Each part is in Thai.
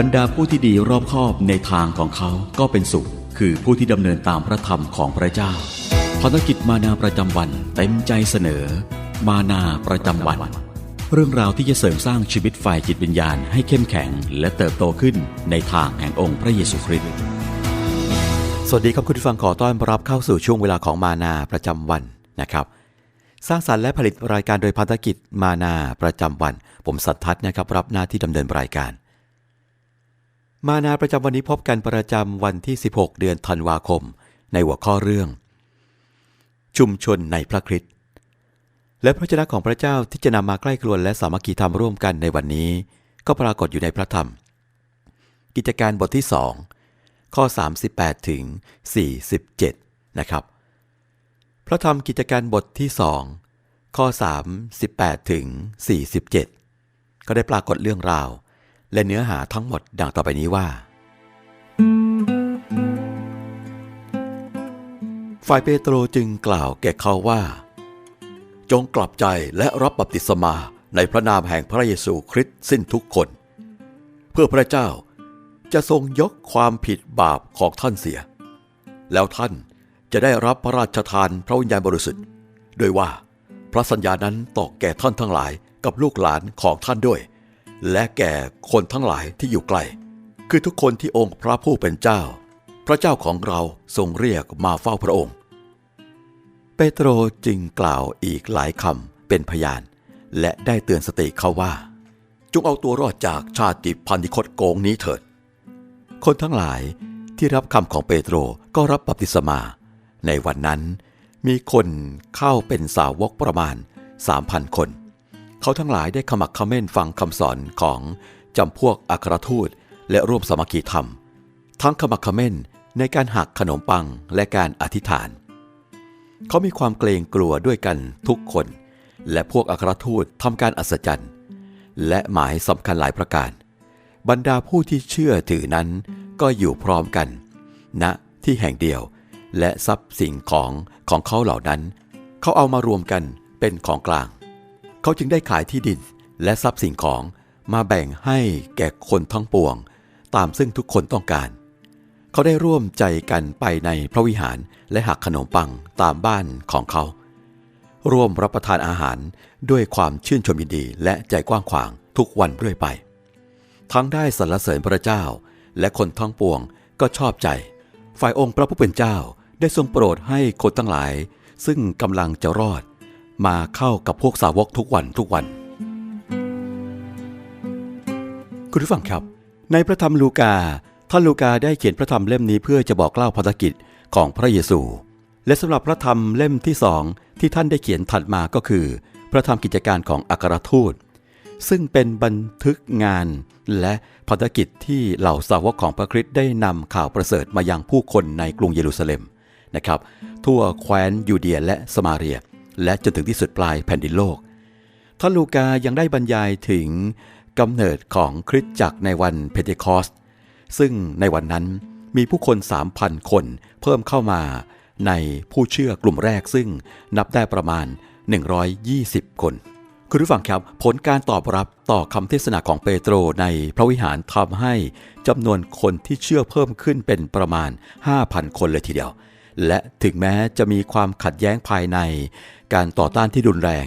บรรดาผู้ที่ดีรอบคอบในทางของเขาก็เป็นสุข คือผู้ที่ดำเนินตามพระธรรมของพระเจ้าภารกิจมานาประจำวันเต็มใจเสนอ มานาประจำวัน เรื่องราวที่จะเสริมสร้างชีวิตฝ่ายจิตวิญญาณให้เข้มแข็ง และเติบโตขึ้นในทางแห่งองค์พระเยซูคริสต์สวัสดีครับคุณผู้ฟังขอต้อนรับเข้าสู่ช่วงเวลาของมานาประจำวันนะครับสร้างสรรค์และผลิตรายการโดยพันธกิจมานาประจำวัน ผมสัททัศน์นะครับรับหน้าที่ดำเนินรายการ มานาประจำวันนี้พบกันประจำวันที่ 16 เดือนธันวาคม ในหัวข้อเรื่อง ชุมชนในพระคริสต์และพระเจ้าของพระเจ้าที่จะนำมาใกล้ครวนและสามัคคีธรรมร่วมกันในวันนี้ ก็ปรากฏอยู่ในพระธรรม กิจการบทที่ 2 ข้อ 38 ถึง 47 นะครับ พระธรรมกิจการบทที่ 2 ข้อ 38 ถึง 47 ก็ได้ปรากฏเรื่องราว และเนื้อหาทั้งหมดดังต่อไปนี้ว่า ฝ่ายเปโตรจึงกล่าวแก่เขาว่า จงกลับใจและรับบัพติศมาในพระนามแห่งพระเยซูคริสต์สิ้นทุกคน เพื่อพระเจ้าจะทรงยกความผิดบาปของท่านเสีย แล้วท่านจะได้รับพระราชทานพระวิญญาณบริสุทธิ์โดยว่าพระสัญญานั้นตอกแก่ท่านทั้งหลายกับลูกหลานของท่านด้วย และแก่คนทั้งหลายที่อยู่ไกลคือทุกคนที่องค์พระผู้เป็นเจ้า พระเจ้าของเราทรงเรียกมาเฝ้าพระองค์ เปโตรจึงกล่าวอีกหลายคำเป็นพยาน และได้เตือนสติเขาว่า จงเอาตัวรอดจากชาติพันธิคตโกงนี้เถิด คนทั้งหลายที่รับคำของเปโตรก็รับบัพติศมา ในวันนั้นมีคนเข้าเป็นสาวกประมาณ 3,000 คน เขาทั้งหลายได้ขมักขม้นฟังคำสอนของจำพวกอัครทูตและร่วมสมัคคีธรรม ทั้งขมักขม้นในการหักขนมปังและการอธิษฐาน เขามีความเกรงกลัวด้วยกันทุกคน และพวกอัครทูตทำการอัศจรรย์และหมายสำคัญหลายประการ บรรดาผู้ที่เชื่อถือนั้นก็อยู่พร้อมกันณที่แห่งเดียว และทรัพย์สิ่งของของเขาเหล่านั้น เขาเอามารวมกันเป็นของกลาง เขาจึงได้ขายที่ดินและทรัพย์สิ่งของมาแบ่งให้แก่คนทั้งปวง ตามซึ่งทุกคนต้องการ เขาได้ร่วมใจกันไปในพระวิหารและหักขนมปังตามบ้านของเขา ร่วมรับประทานอาหารด้วยความชื่นชมยินดีและใจกว้างขวางทุกวันเรื่อยไป ทั้งได้สรรเสริญพระเจ้า และคนทั้งปวงก็ชอบใจ ฝ่ายองค์พระผู้เป็นเจ้าได้ทรงโปรดให้คนทั้งหลาย ซึ่งกำลังจะรอด มาเข้ากับพวกสาวกทุกวันทุกวัน คุณผู้ฟังครับ ในพระธรรมลูกา ท่านลูกาได้เขียนพระธรรมเล่มนี้เพื่อจะบอกเล่าภารกิจของพระเยซู และสำหรับพระธรรมเล่มที่สองที่ท่านได้เขียนถัดมาก็คือ พระธรรมกิจการของอัครทูต ซึ่งเป็นบันทึกงานและภารกิจที่เหล่าสาวกของพระคริสต์ได้นำข่าวประเสริฐมายังผู้คนในกรุงเยรูซาเล็มนะครับ ทั่วแคว้นยูเดียและสมาเรีย และจนถึงที่สุดปลายแผ่นดินโลก ท่านลูกายังได้บรรยายถึงกำเนิดของคริสตจักรในวันเพเทคอส ซึ่งในวันนั้นมีผู้คน 3,000 คนเพิ่มเข้ามาในผู้เชื่อกลุ่มแรกซึ่งนับได้ประมาณ 120 คน คุณผู้ฟังครับ ผลการตอบรับต่อคำเทศนาของเปโตรในพระวิหารทำให้จำนวนคนที่เชื่อเพิ่มขึ้นเป็นประมาณ 5,000 คนเลยทีเดียว และถึงแม้จะมีความขัดแย้งภายใน การต่อต้านที่รุนแรง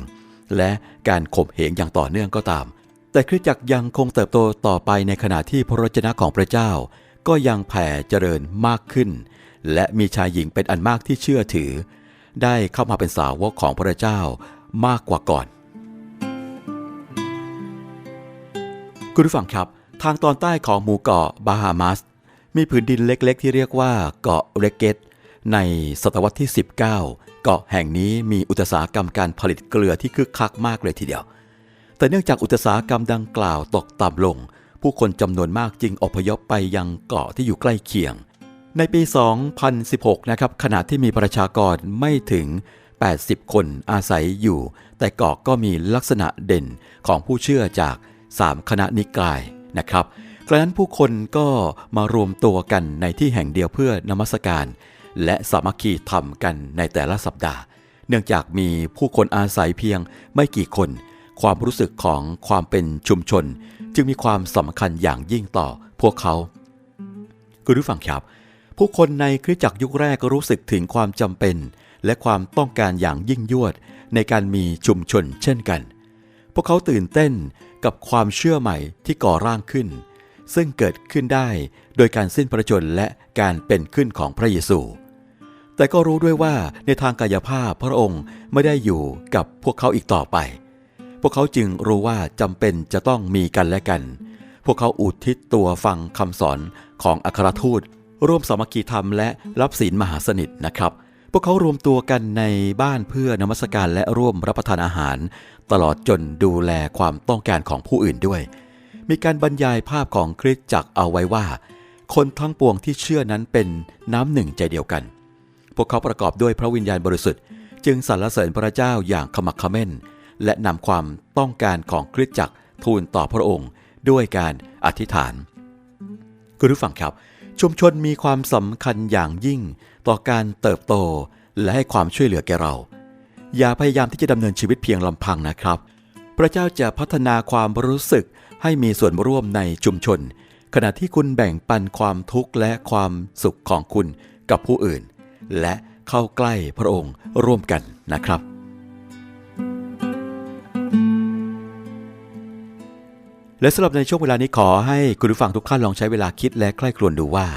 และการข่มเหงอย่างต่อเนื่องก็ตาม แต่คริสตจักรยังคงเติบโตต่อไปในขณะที่พระวจนะของพระเจ้า ก็ยังแผ่เจริญมากขึ้น และมีชายหญิงเป็นอันมากที่เชื่อถือ ได้เข้ามาเป็นสาวกของพระเจ้ามากกว่าก่อน คุณผู้ฟังครับ ทางตอนใต้ของหมู่เกาะบาฮามัสมีผืนดินเล็กๆ ที่เรียกว่าเกาะเรเกต ในศตวรรษที่ 19 เกาะแห่งนี้มีอุตสาหกรรมการผลิตเกลือที่คึกคักมากเลยทีเดียว แต่เนื่องจากอุตสาหกรรมดังกล่าวตกต่ำลง ผู้คนจำนวนมากจึงอพยพไปยังเกาะที่อยู่ใกล้เคียง ในปี 2016 นะครับขณะที่มีประชากรไม่ถึง 80 คนอาศัยอยู่ แต่เกาะก็มีลักษณะเด่นของผู้เชื่อจาก 3 คณะนิกายนะครับกระนั้นผู้คนก็มารวมตัวกันในที่แห่งเดียวเพื่อนมัสการ และสามัคคีธรรมกันในแต่ละสัปดาห์ เนื่องจากมีผู้คนอาศัยเพียงไม่กี่คน ความรู้สึกของความเป็นชุมชน จึงมีความสำคัญอย่างยิ่งต่อพวกเขาคุณผู้ฟังครับผู้คนในคริสตจักรยุคแรกก็รู้สึกถึงความจำเป็น และความต้องการอย่างยิ่งยวดในการมีชุมชนเช่นกัน พวกเขาตื่นเต้นกับความเชื่อใหม่ที่ก่อร่างขึ้น ซึ่งเกิดขึ้นได้โดยการสิ้นพระชนและการเป็นขึ้นของพระเยซู แต่ก็รู้ด้วยว่าในทางกายภาพพระองค์ไม่ได้อยู่กับพวกเขาอีกต่อไป พวกเขาจึงรู้ว่าจำเป็นจะต้องมีกันและกัน พวกเขาอุทิศตัวฟังคำสอนของอัครทูต ร่วมสามัคคีธรรมและรับศีลมหาสนิทนะครับพวกเขารวมตัวกันในบ้านเพื่อนมัสการและร่วมรับประทานอาหาร ตลอดจนดูแลความต้องการของผู้อื่นด้วย มีการบรรยายภาพของคริสตจักรเอาไว้ว่า คนทั้งปวงที่เชื่อนั้นเป็นน้ำหนึ่งใจเดียวกัน พวกเขาประกอบด้วยพระวิญญาณบริสุทธิ์ จึงสรรเสริญพระเจ้าอย่างขมักเขม้น และนำความต้องการของคริสตจักรทูลต่อพระองค์ด้วยการอธิษฐาน คุณผู้ฟังครับ ชุมชนมีความสำคัญอย่างยิ่งต่อการเติบโตและให้ความช่วยเหลือแก่เรา อย่าพยายามที่จะดำเนินชีวิตเพียงลำพังนะครับ พระเจ้าจะพัฒนาความรู้สึกให้มีส่วนร่วมในชุมชน ขณะที่คุณแบ่งปันความทุกข์และความสุขของคุณกับผู้อื่น และเข้าใกล้พระองค์ร่วมกันนะครับ และสำหรับในช่วงเวลานี้ขอให้คุณผู้ฟังทุกท่านลองใช้เวลาคิดและใคร่ครวญดูว่า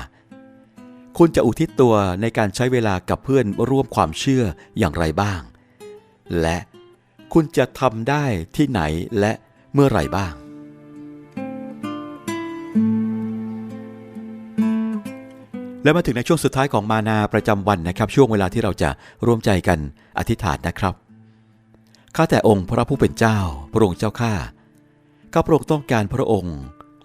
คุณจะอุทิศตัวในการใช้เวลากับเพื่อนร่วมความเชื่ออย่างไรบ้าง และ คุณจะทำได้ที่ไหนและเมื่อไหร่บ้าง และมาถึงในช่วงสุดท้ายของมานาประจำวันนะครับ ช่วงเวลาที่เราจะร่วมใจกันอธิษฐานนะครับข้าแต่องค์พระผู้เป็นเจ้า พระองค์เจ้าข้าข้าพระองค์ต้องการพระองค์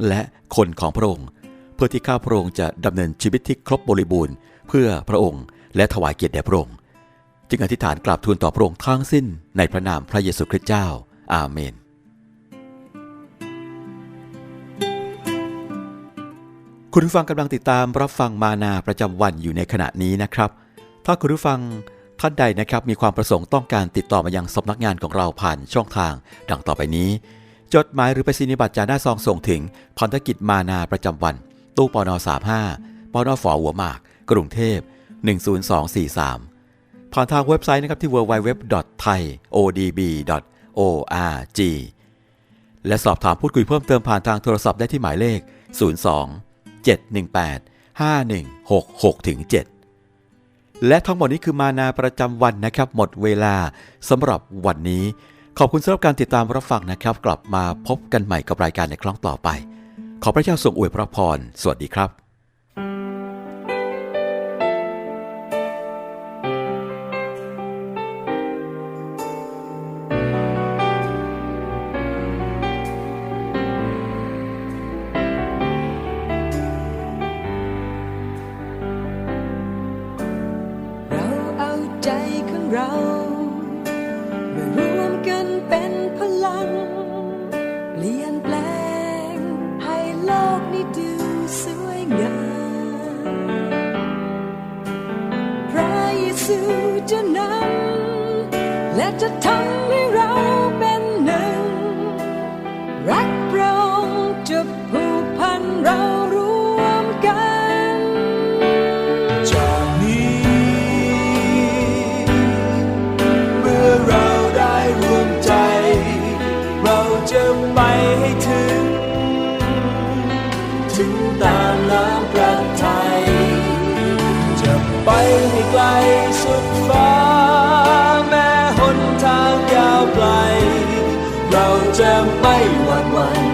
และคนของพระองค์ เพื่อที่ข้าพระองค์จะดำเนินชีวิตที่ครบบริบูรณ์ เพื่อพระองค์และถวายเกียรติแด่พระองค์ จึงอธิษฐานกราบทูลต่อพระองค์ทั้งสิ้นในพระนามพระเยซูคริสต์เจ้า อาเมน คุณผู้ฟังกำลังติดตามรับฟังมานาประจำวันอยู่ในขณะนี้นะครับ ถ้าคุณผู้ฟังท่านใดนะครับมีความประสงค์ต้องการติดต่อมายังสำนักงานของเราผ่านช่องทาง ดังต่อไปนี้ จดหมายหรือไปรษณียบัตรจาหน้าซองส่งถึงพันธกิจมานาประจำวัน ตู้ปอน35ปอนอฝอหัวหมาก กรุงเทพ10243 ผ่านทางเว็บไซต์นะครับที่ www.thaiodb.org และสอบถามพูดคุยเพิ่มเติมผ่านทางโทรศัพท์ได้ที่หมายเลข 02 718 5166ถึง7และทั้งหมดนี้คือมานาประจำวันนะครับ หมดเวลาสำหรับวันนี้ ขอบคุณสำหรับการติดตามรับฟังนะครับ กลับมาพบกันใหม่กับรายการในครั้งต่อไป ขอพระเจ้าทรงอวยพระพร สวัสดีครับ เยซูจะนำและจะทำให้เราเป็นหนึ่ง รักพระองค์จะผูกพันเรารวมกัน จากนี้ เมื่อเราได้รวมใจ เราจะไปให้ถึง ถึงตามน้ำพระทัยจะไปให้ไกล เราจะไม่หวั่นไหว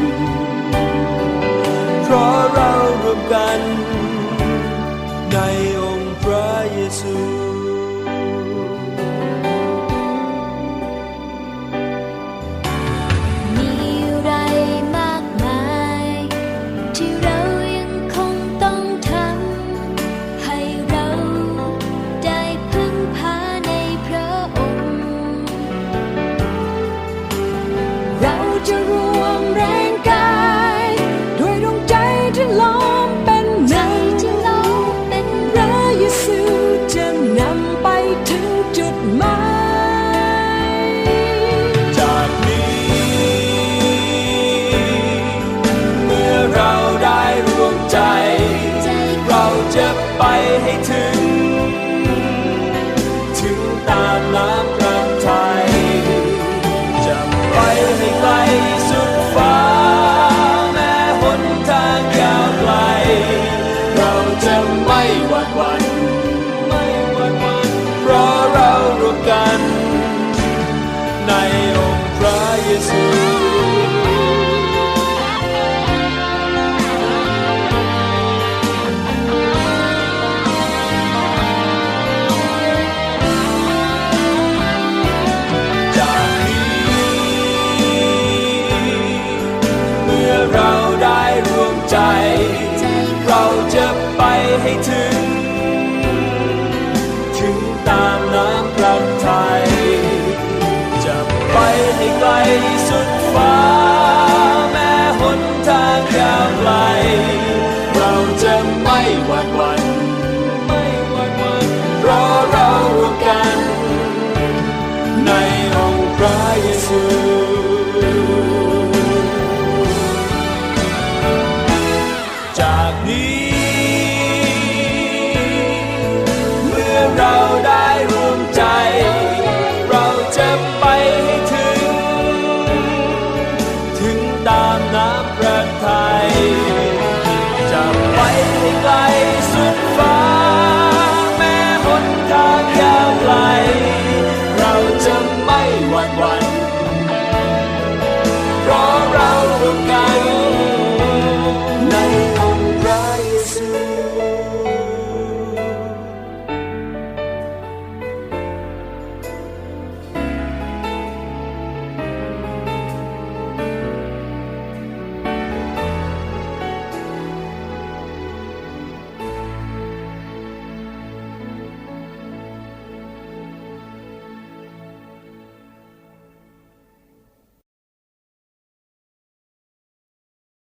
ในองค์พระเยซูเราได้รวมใจ เราจะไปให้ถึง I'm baptized.